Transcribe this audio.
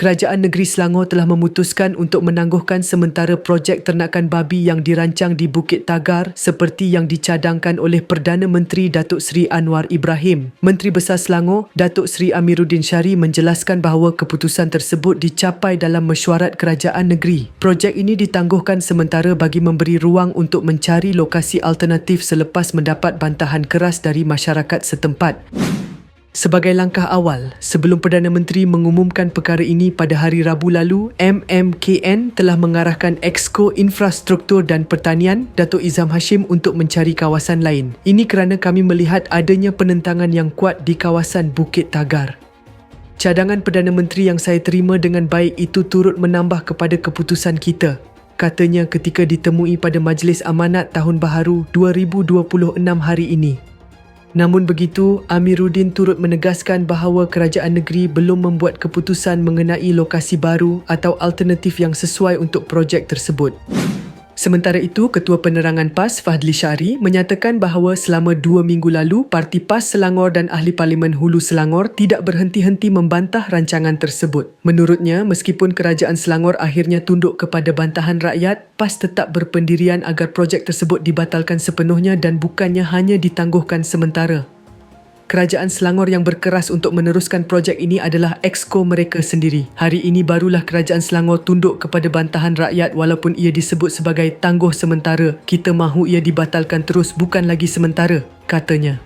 Kerajaan Negeri Selangor telah memutuskan untuk menangguhkan sementara projek ternakan babi yang dirancang di Bukit Tagar seperti yang dicadangkan oleh Perdana Menteri Datuk Seri Anwar Ibrahim. Menteri Besar Selangor, Datuk Seri Amiruddin Syari menjelaskan bahawa keputusan tersebut dicapai dalam mesyuarat kerajaan negeri. Projek ini ditangguhkan sementara bagi memberi ruang untuk mencari lokasi alternatif selepas mendapat bantahan keras dari masyarakat setempat. Sebagai langkah awal, sebelum Perdana Menteri mengumumkan perkara ini pada hari Rabu lalu, MMKN telah mengarahkan Exco Infrastruktur dan Pertanian, Datuk Izam Hashim untuk mencari kawasan lain. Ini kerana kami melihat adanya penentangan yang kuat di kawasan Bukit Tagar. Cadangan Perdana Menteri yang saya terima dengan baik itu turut menambah kepada keputusan kita. Katanya ketika ditemui pada Majlis Amanat Tahun Baharu 2026 hari ini. Namun begitu, Amiruddin turut menegaskan bahawa kerajaan negeri belum membuat keputusan mengenai lokasi baru atau alternatif yang sesuai untuk projek tersebut. Sementara itu, Ketua Penerangan PAS Fadli Syari menyatakan bahawa selama dua minggu lalu, Parti PAS Selangor dan Ahli Parlimen Hulu Selangor tidak berhenti-henti membantah rancangan tersebut. Menurutnya, meskipun Kerajaan Selangor akhirnya tunduk kepada bantahan rakyat, PAS tetap berpendirian agar projek tersebut dibatalkan sepenuhnya dan bukannya hanya ditangguhkan sementara. Kerajaan Selangor yang berkeras untuk meneruskan projek ini adalah exco mereka sendiri. Hari ini barulah Kerajaan Selangor tunduk kepada bantahan rakyat walaupun ia disebut sebagai tangguh sementara. Kita mahu ia dibatalkan terus bukan lagi sementara, katanya.